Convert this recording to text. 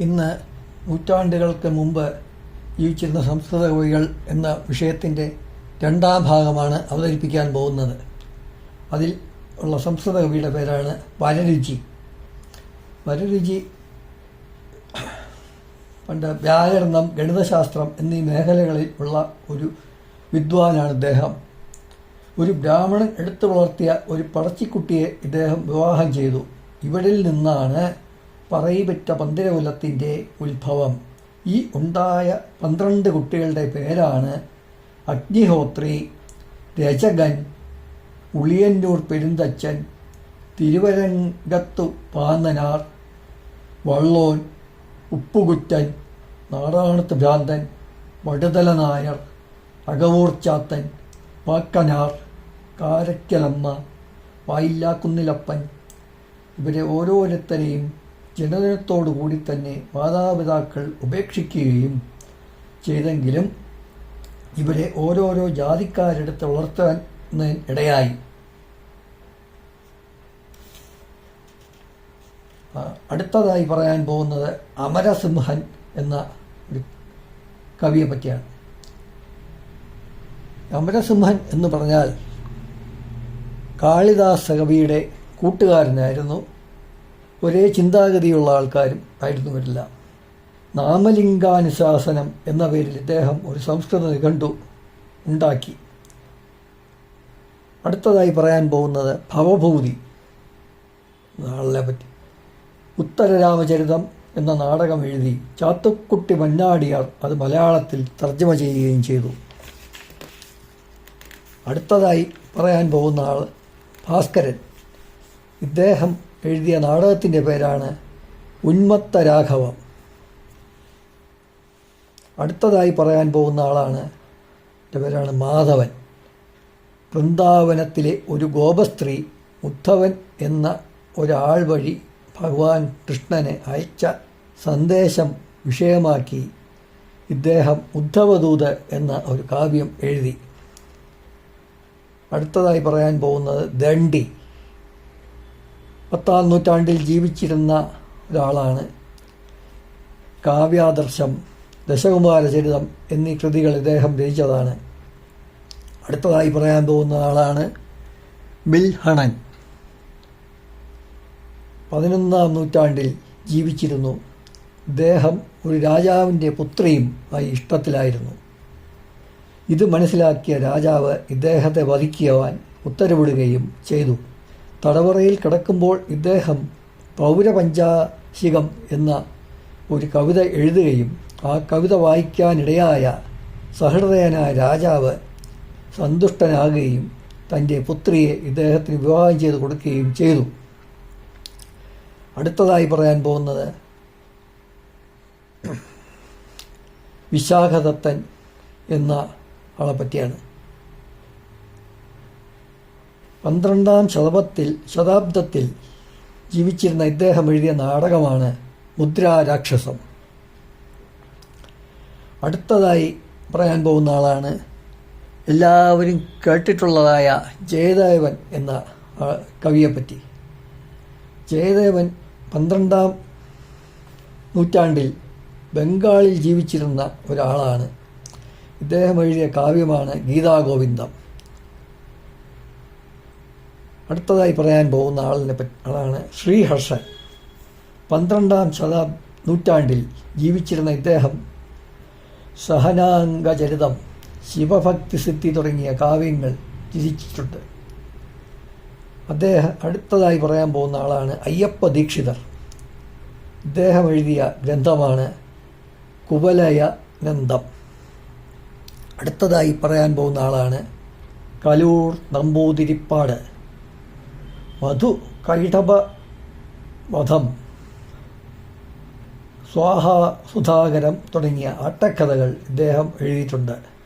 ഇന്ന് നൂറ്റാണ്ടുകൾക്ക് മുമ്പ് ജീവിച്ചിരുന്ന സംസ്കൃത കവികൾ എന്ന വിഷയത്തിന്റെ രണ്ടാം ഭാഗമാണ് അവതരിപ്പിക്കാൻ പോകുന്നത്. അതിൽ ഉള്ള സംസ്കൃത കവിയുടെ പേരാണ് വരരുചി. വരരുചി പണ്ട് വ്യാകരണം ഗണിതശാസ്ത്രം എന്നീ മേഖലകളിൽ ഉള്ള ഒരു വിദ്വാനാണ് ഇദ്ദേഹം. ഒരു ബ്രാഹ്മണൻ എടുത്തു വളർത്തിയ ഒരു പടച്ചിക്കുട്ടിയെ ഇദ്ദേഹം വിവാഹം ചെയ്തു. ഇവരിൽ നിന്നാണ് പറയിപെറ്റ പന്തിരകുലത്തിന്റെ ഉത്ഭവം. ഈ ഉണ്ടായ പന്ത്രണ്ട് കുട്ടികളുടെ പേരാണ് അഗ്നിഹോത്രി രചകൻ ഉളിയന്നൂർ പെരുന്തച്ചൻ തിരുവരങ്കത്തു പാന്നനാർ വള്ളോൻ ഉപ്പുകുറ്റൻ നാടാണത്ത് ഭ്രാന്തൻ വടുതല നായർ അകവൂർ ചാത്തൻ പാക്കനാർ കാരക്കലമ്മ വായില്ലാക്കുന്നിലപ്പൻ ഇവരെ ഓരോരുത്തരെയും ജനനത്തോടു കൂടി തന്നെ മാതാപിതാക്കൾ ഉപേക്ഷിക്കുകയും ചെയ്തെങ്കിലും ഇവരെ ഓരോരോ ജാതിക്കാരെടുത്ത് വളർത്താൻ ഇടയായി. അടുത്തതായി പറയാൻ പോകുന്നത് അമരസിംഹൻ എന്ന ഒരു കവിയെ പറ്റിയാണ്. അമരസിംഹൻ എന്ന് പറഞ്ഞാൽ കാളിദാസ കവിയുടെ കൂട്ടുകാരനായിരുന്നു. ഒരേ ചിന്താഗതിയുള്ള ആൾക്കാരും ആയിരുന്നു ഇവരെല്ലാം. നാമലിംഗാനുശാസനം എന്ന പേരിൽ ഇദ്ദേഹം ഒരു സംസ്കൃത നിഘണ്ടു ഉണ്ടാക്കി. അടുത്തതായി പറയാൻ പോകുന്നത് ഭവഭൂതി ആളിനെ പറ്റി. ഉത്തരരാമചരിതം എന്ന നാടകം എഴുതി ചാത്തുക്കുട്ടി മന്നാടിയാർ അത് മലയാളത്തിൽ തർജമ ചെയ്യുകയും ചെയ്തു. അടുത്തതായി പറയാൻ പോകുന്ന ആൾ ഭാസ്കരൻ. ഇദ്ദേഹം എഴുതിയ നാടകത്തിന്റെ പേരാണ് ഉന്മത്ത രാഘവം അടുത്തതായി പറയാൻ പോകുന്ന ആളാണ് എന്റെ പേരാണ് മാധവൻ. വൃന്ദാവനത്തിലെ ഒരു ഗോപസ്ത്രീ ഉദ്ധവൻ എന്ന ഒരാൾ വഴി ഭഗവാൻ കൃഷ്ണനെ അയച്ച സന്ദേശം വിഷയമാക്കി ഇദ്ദേഹം ഉദ്ധവദൂത് എന്ന ഒരു കാവ്യം എഴുതി. അടുത്തതായി പറയാൻ പോകുന്നത് ദണ്ഡി. പത്താം നൂറ്റാണ്ടിൽ ജീവിച്ചിരുന്ന ഒരാളാണ്. കാവ്യാദർശം ദശകുമാരചരിതം എന്നീ കൃതികൾ ഇദ്ദേഹം രചിച്ചതാണ്. അടുത്തതായി പറയാൻ പോകുന്ന ആളാണ് ബിൽഹണൻ പതിനൊന്നാം നൂറ്റാണ്ടിൽ ജീവിച്ചിരുന്നു. ഇദ്ദേഹം ഒരു രാജാവിന്റെ പുത്രിയും ആയി ഇഷ്ടത്തിലായിരുന്നു. ഇത് മനസ്സിലാക്കിയ രാജാവ് ഇദ്ദേഹത്തെ വധിക്കുവാൻ ഉത്തരവിടുകയും ചെയ്തു. തടവറയിൽ കിടക്കുമ്പോൾ ഇദ്ദേഹം പൗരപഞ്ചാശികം എന്ന ഒരു കവിത എഴുതുകയും ആ കവിത വായിക്കാനിടയായ സഹൃദയനായ രാജാവ് സന്തുഷ്ടനാകുകയും തന്റെ പുത്രിയെ ഇദ്ദേഹത്തിന് വിവാഹം ചെയ്ത് കൊടുക്കുകയും ചെയ്തു. അടുത്തതായി പറയാൻ പോകുന്നത് വിശാഖദത്തൻ എന്ന ആളെ പറ്റിയാണ്. പന്ത്രണ്ടാം ശതപത്തിൽ ശതാബ്ദത്തിൽ ജീവിച്ചിരുന്ന ഇദ്ദേഹം എഴുതിയ നാടകമാണ് മുദ്രാരാക്ഷസം. അടുത്തതായി പറയാൻ പോകുന്ന ആളാണ് എല്ലാവരും കേട്ടിട്ടുള്ളതായ ജയദേവൻ എന്ന കവിയെപ്പറ്റി. ജയദേവൻ പന്ത്രണ്ടാം നൂറ്റാണ്ടിൽ ബംഗാളിൽ ജീവിച്ചിരുന്ന ഒരാളാണ്. ഇദ്ദേഹം എഴുതിയ കാവ്യമാണ് ഗീതാഗോവിന്ദം. അടുത്തതായി പറയാൻ പോകുന്ന ആളിനെ ആളാണ് ശ്രീഹർഷൻ പന്ത്രണ്ടാം ശതാ നൂറ്റാണ്ടിൽ ജീവിച്ചിരുന്ന ഇദ്ദേഹം സഹനാംഗചരിതം ശിവഭക്തി സിദ്ധി തുടങ്ങിയ കാവ്യങ്ങൾ രചിച്ചിട്ടുണ്ട്. അദ്ദേഹം അടുത്തതായി പറയാൻ പോകുന്ന ആളാണ് അയ്യപ്പ ദീക്ഷിതർ. ഇദ്ദേഹം എഴുതിയ ഗ്രന്ഥമാണ് കുബലയ നന്ദം അടുത്തതായി പറയാൻ പോകുന്ന ആളാണ് കലൂർ നമ്പൂതിരിപ്പാട്. മധു കൈടഭ വധം. സ്വാഹ സുധാകരം തുടങ്ങിയ അട്ടക്കഥകൾ ഇദ്ദേഹം എഴുതിയിട്ടുണ്ട്.